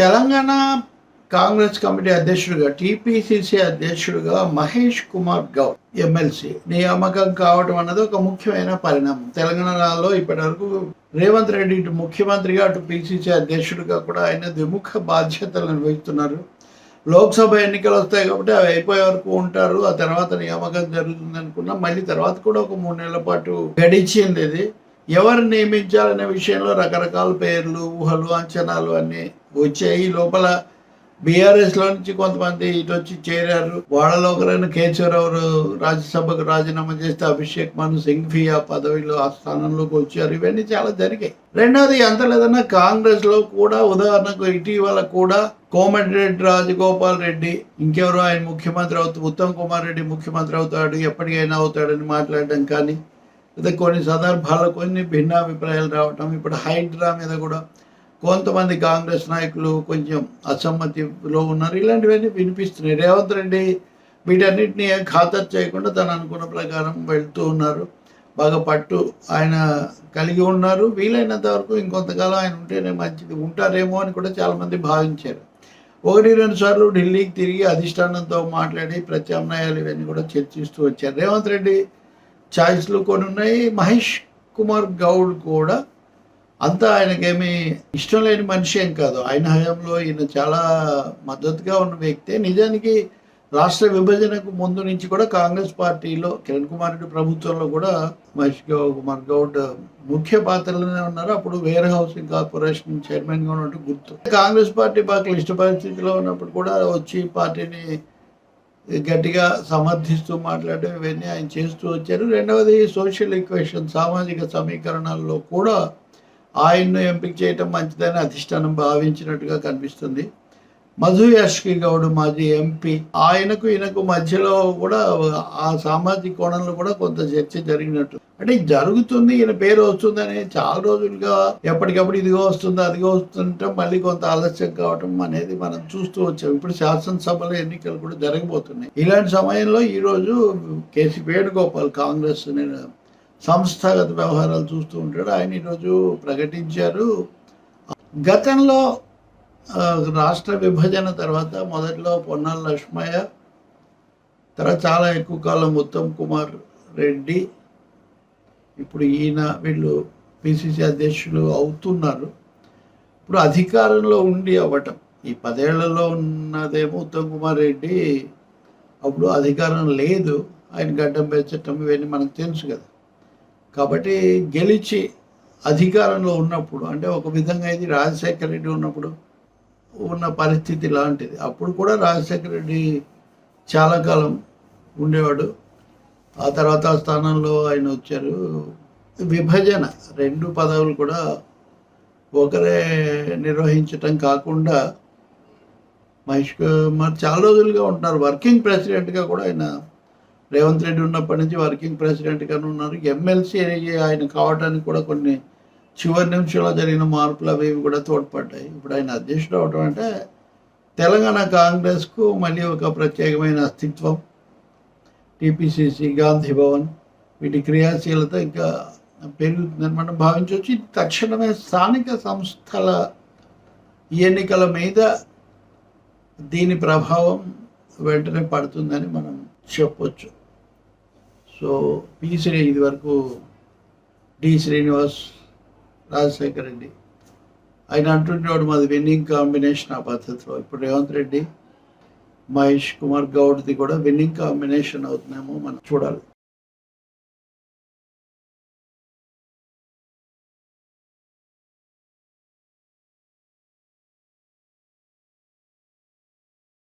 Telangana Congress committee అధ్యక్షుడిగా TPCC అధ్యక్షుడిగా Mahesh Kumar Goud MLC. నియామకం కావడం అన్నది ఒక ముఖ్యమైన పరిణామం. తెలంగాణలో ఇప్పటివరకు రేవంత్ రెడ్డి ఇటు ముఖ్యమంత్రిగా అటు పిసిసి అధ్యక్షుడిగా కూడా ఆయన ద్విముఖ బాధ్యతలు నిర్వహిస్తున్నారు. లోక్సభ ఎన్నికలు వస్తాయి కాబట్టి అవి అయిపోయే వరకు ఉంటారు. ఆ తర్వాత నియామకం జరుగుతుంది అనుకున్నా మళ్ళీ తర్వాత కూడా ఒక మూడు నెలల పాటు గడిచింది ఇది. ఎవరు నియమించాలనే విషయంలో రకరకాల పేర్లు ఊహలు అంచనాలు అన్నీ వచ్చాయి ఈ లోపల బీఆర్ఎస్లో నుంచి కొంతమంది ఇటు వచ్చి చేరారు. వాళ్ళలో ఒకరైన కేశవరావు రాజ్యసభకు రాజీనామా చేస్తే అభిషేక్ మను సింఘ్వి ఆ పదవిలో ఆ స్థానంలోకి వచ్చారు. ఇవన్నీ చాలా జరిగాయి. రెండవది ఎంత లేదన్నా కాంగ్రెస్లో కూడా ఉదాహరణకు ఇటీవల కూడా కోమటిరెడ్డి రాజగోపాల్ రెడ్డి ఇంకెవరో ఆయన ముఖ్యమంత్రి అవుతూ ఉత్తమ్ కుమార్ రెడ్డి ముఖ్యమంత్రి అవుతాడు ఎప్పటికైనా అవుతాడని మాట్లాడడం కానీ లేదా కొన్ని సందర్భాల్లో కొన్ని భిన్నాభిప్రాయాలు రావటం ఇప్పుడు హైడ్రా మీద కూడా కొంతమంది కాంగ్రెస్ నాయకులు కొంచెం అసమ్మతిలో ఉన్నారు. ఇలాంటివన్నీ వినిపిస్తున్నాయి. రేవంత్ రెడ్డి వీటన్నిటిని ఖాతరు చేయకుండా తను అనుకున్న ప్రకారం వెళ్తూ ఉన్నారు. బాగా పట్టు ఆయన కలిగి ఉన్నారు. వీలైనంత వరకు ఇంకొంతకాలం ఆయన ఉంటేనే మంచిది. ఉంటారేమో అని కూడా చాలామంది భావించారు. ఒకటి రెండు సార్లు ఢిల్లీకి తిరిగి అధిష్టానంతో మాట్లాడి ప్రత్యామ్నాయాలు ఇవన్నీ కూడా చర్చిస్తూ వచ్చారు. రేవంత్ రెడ్డి ఛాయిస్లు కొన్ని ఉన్నాయి మహేష్ కుమార్ గౌడ్ కూడా అంతా ఆయనకేమి ఇష్టం లేని మనిషి ఏం కాదు. ఆయన హయాంలో ఈయన చాలా మద్దతుగా ఉన్న వ్యక్తే. నిజానికి రాష్ట్ర విభజనకు ముందు నుంచి కూడా కాంగ్రెస్ పార్టీలో కిరణ్ కుమార్ రెడ్డి ప్రభుత్వంలో కూడా మహేష్ కుమార్ గౌడ్ ముఖ్య పాత్రలోనే ఉన్నారు. అప్పుడు వేర్ హౌసింగ్ కార్పొరేషన్ చైర్మన్గా ఉన్నట్టు గుర్తు. కాంగ్రెస్ పార్టీ బాగా క్లిష్ట పరిస్థితిలో ఉన్నప్పుడు కూడా వచ్చి పార్టీని గట్టిగా సమర్థిస్తూ మాట్లాడడం ఇవన్నీ ఆయన చేస్తూ వచ్చారు. రెండవది సోషల్ ఈక్వేషన్ సామాజిక సమీకరణాల్లో కూడా ఆయన్ను ఎంపిక చేయటం మంచిదని అధిష్టానం భావించినట్టుగా కనిపిస్తుంది. మధు యాష్కి గౌడ్ మాజీ ఎంపీ. ఆయనకు ఈయనకు మధ్యలో కూడా ఆ సామాజిక కోణంలో కూడా కొంత చర్చ జరిగినట్టు. అంటే జరుగుతుంది ఈయన పేరు వస్తుందని చాలా రోజులుగా ఎప్పటికప్పుడు ఇదిగో వస్తుంది అదిగో వస్తుంటే మళ్ళీ కొంత ఆలస్యం కావటం అనేది మనం చూస్తూ వచ్చాం. ఇప్పుడు శాసనసభలో ఎన్నికలు కూడా జరగబోతున్నాయి. ఇలాంటి సమయంలో ఈరోజు కేసీ వేణుగోపాల్ కాంగ్రెస్ నేను సంస్థాగత వ్యవహారాలు చూస్తూ ఉంటాడు. ఆయన ఈరోజు ప్రకటించారు. గతంలో రాష్ట్ర విభజన తర్వాత మొదట్లో పొన్నాల లక్ష్మయ్య తర్వాత చాలా ఎక్కువ కాలం ఉత్తమ్ కుమార్ రెడ్డి ఇప్పుడు ఈయన వీళ్ళు పిసిసి అధ్యక్షులు అవుతున్నారు. ఇప్పుడు అధికారంలో ఉండి అవ్వటం ఈ పదేళ్ళలో ఉన్నదేమో ఉత్తమ్ కుమార్ రెడ్డి అప్పుడు అధికారం లేదు. ఆయన గడ్డం పెంచటం ఇవన్నీ మనకు తెలుసు కదా. కాబట్టి గెలిచి అధికారంలో ఉన్నప్పుడు అంటే ఒక విధంగా ఇది రాజశేఖర రెడ్డి ఉన్నప్పుడు ఉన్న పరిస్థితి లాంటిది. అప్పుడు కూడా రాజశేఖర రెడ్డి చాలా కాలం ఉండేవాడు. ఆ తర్వాత ఆ స్థానంలో ఆయన వచ్చారు. విభజన రెండు పదవులు కూడా ఒకరే నిర్వహించటం కాకుండా మహేష్ కుమార్ చాలా రోజులుగా ఉంటున్నారు. వర్కింగ్ ప్రెసిడెంట్గా కూడా ఆయన రేవంత్ రెడ్డి ఉన్నప్పటి నుంచి వర్కింగ్ ప్రెసిడెంట్గానే ఉన్నారు. ఎమ్మెల్సీ ఆయన కావడానికి కూడా కొన్ని చివరి నిమిషంలో జరిగిన మార్పులు అవి ఇవి కూడా తోడ్పడ్డాయి. ఇప్పుడు ఆయన అధ్యక్షుడు అవడం అంటే తెలంగాణ కాంగ్రెస్కు మళ్ళీ ఒక ప్రత్యేకమైన అస్తిత్వం. టీపీసీసీ గాంధీ భవన్ వీటి క్రియాశీలత ఇంకా పెరుగుతుందని మనం భావించవచ్చు ఇది తక్షణమే స్థానిక సంస్థల ఎన్నికల మీద దీని ప్రభావం వెంటనే పడుతుందని మనం చెప్పొచ్చు. సో పి శ్రీ ఇది వరకు డి శ్రీనివాస్ రాజశేఖర్ రెడ్డి. ఆయన అంటుండేవాడు మాది విన్నింగ్ కాంబినేషన్ ఆ పద్ధతిలో. ఇప్పుడు రేవంత్ రెడ్డి మహేష్ కుమార్ గౌడ్ది కూడా విన్నింగ్ కాంబినేషన్ అవుతుందేమో మనం చూడాలి.